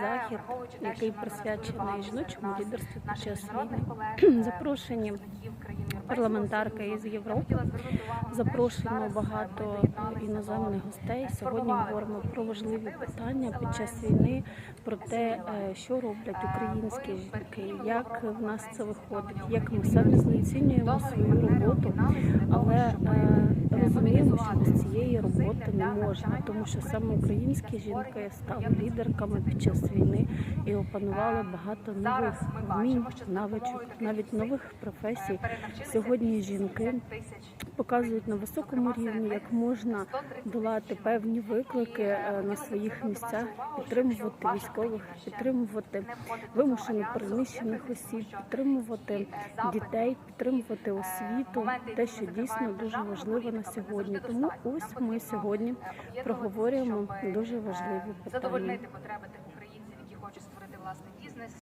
захід, який присвячений жіночому лідерству під час війни. Запрошені парламентарки із Європи. Запрошено багато іноземних гостей. Сьогодні говоримо про важливі питання під час війни, про те, е, що роблять українські жінки, як в нас це виходить, як ми самі знецінюємо свою роботу, але е, розуміємо, що роботи не можна, тому що саме українські жінки стали лідерками під час війни і опанували багато нових вмінь, навичок, навіть нових професій. Сьогодні жінки показують на високому рівні, як можна долати певні виклики е, на своїх місцях, підтримувати військових, підтримувати вимушено переміщених осіб, підтримувати дітей, підтримувати освіту, те, що дійсно дуже важливо на сьогодні. Тому ось ми сьогодні проговорюємо дуже важливі питання. задовольнити потреби тих українців, які хочуть створити власний бізнес.